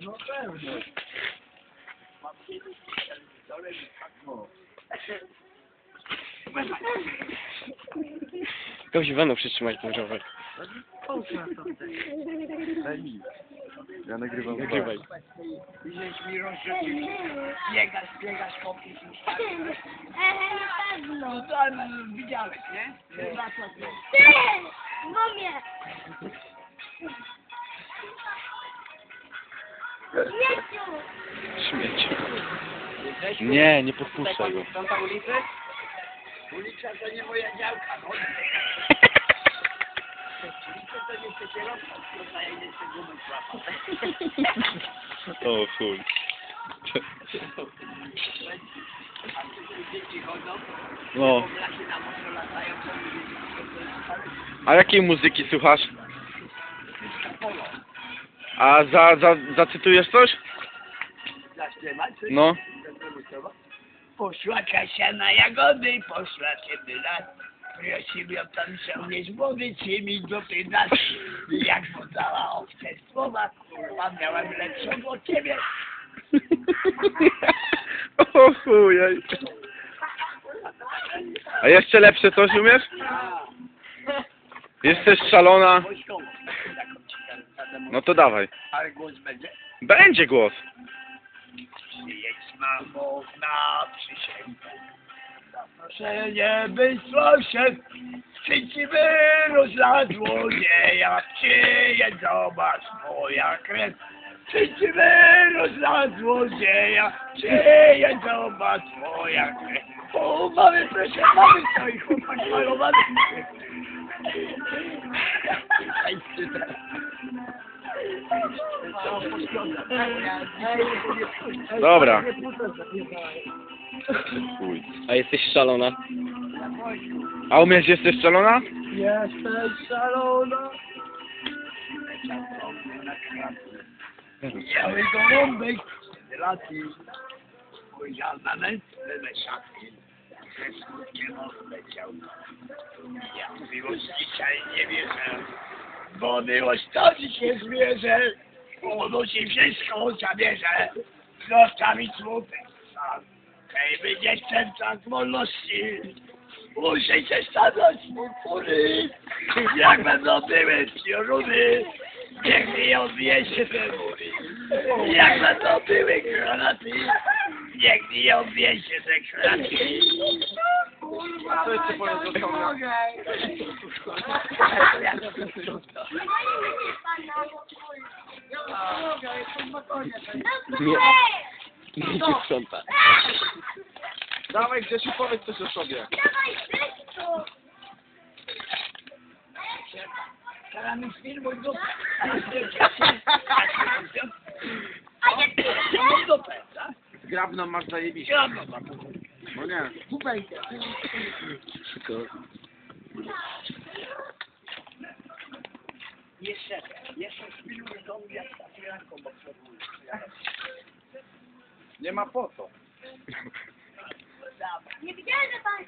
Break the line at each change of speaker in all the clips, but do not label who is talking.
No pewnie.
mam kiedyś telewizorem i tak.
No.
Komuś weną przytrzymać ten rower.
Mi. Ja nagrywam.
Nagrywaj.
I żeś mi rozrzucił. Biegasz, biegasz, kopisz i tak.
Ehe, na pewno.
No tam widziałeś, nie? To ty.
Ty!
Śmieć. Nie, nie podpuszczaj go.
Sprząta ulicę? Ulica to nie moja działka, no. Ulica to nie gumy złapać.
O chuj. No. A jakiej muzyki słuchasz? A za, za, zacytujesz coś?
Coś?
No.
Poszła Kasia na jagody, poszła kiedy lat. Prosił ją tam nie wody, czy mi dopytać. Jak podała owce słowa, kurwa, miałem lepszą od ciebie.
O. A jeszcze lepsze coś umiesz? Jesteś szalona. No to dawaj.
Ale głos będzie?
Będzie głos.
Przyjedź mamo na przysięgę. Zaproszenie wysłał się, skrzynki wyrósł złodzieja. Przyjedź, zobacz moja krew. Skrzynki wyrósł złodzieja. Przyjedź, zobacz moja krew. O, mamy, proszę, mamy stoi chłopak malowany.
Dobra. Chuj. A jesteś szalona? A umiesz jesteś szalona?
Jesteś szalona.
Biały gołąbek z spojrzał na mętwe szatki. Ze skutkiem odleciał. Ja miłość dzisiaj nie wierzę, bo miłość to się zmierzę. Ono ci wszystko zabierze, zostawić smutek sam. Hej, by dziewczęta z wolności, muszę się stanąć góry. Jak będą były pioruny, niech mi odbije się te mury. Jak będą były granaty, niech mi odbije się te kraty.
Co jeszcze powiesz do Tonia?
Nie. Nie sprząta.
Dawaj Grzesiu, powiedz coś o sobie.
Dawaj, weź to!
Karamy z firmą dupę.
A nie ty!
Mam dupę, tak?
Zgrabną masz zajebiście.
Siadno mam.
No nie.
Jeszcze, jeszcze jak firanką obserwuję.
Nie ma po co.
Nie widziałem, że pan...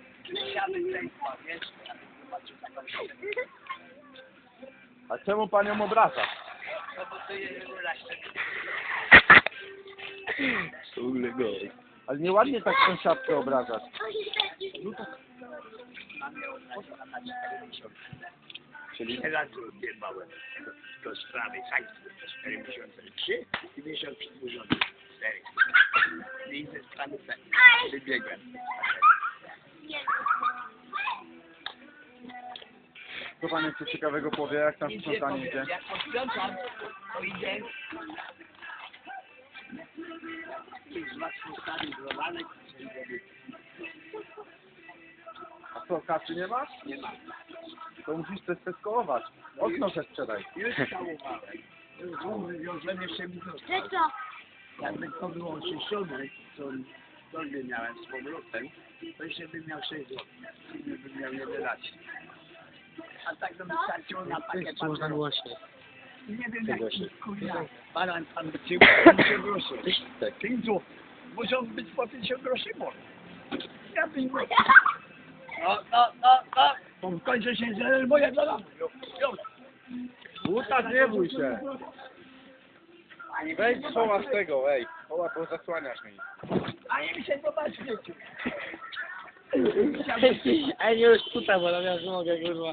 A czemu panią obraca?
No bo to jest raczej.
Ule gość.
Ale nieładnie tak sąsiadkę obrażać.
4 miesiące.
Czyli
Teraz odjebałem do sprawy sankcji przez 4 miesiące 3 i miesiąc przedłużony 4. I ze sprawy sankcji wybiegłem.
co pan jeszcze ciekawego powie, jak tam
Idzie,
sprzątanie idzie?
Jak posprzątam, to idę i z was postawił browanek, żeby
A co, kasy nie masz?
nie ma.
To musisz też testować. Okno se sprzedaj.
Już całowałem. Wywiozłem jeszcze mi został.
Że co?
Jakby to było oczyszczone, co dolnie miałem z powrotem, to jeszcze bym miał 6 zł. Bym miał 11. A tak to wystarczyło na pakiet papierosów. Nie wiem jaki, kurwa, baran tam wyciął 50 groszy.
Tak.
5 zł. Muszą być po 50 groszy może. Ja bym... No, no, no, no. To w końcu się zdenerwuję do nas.
Buta, nie bój się. Weź koła z tego, ej. Koła, bo zasłaniasz mi.
A nie mi się zobaczy, wiecie.
Ej, nie już puta, bo namiast nogę, kurwa.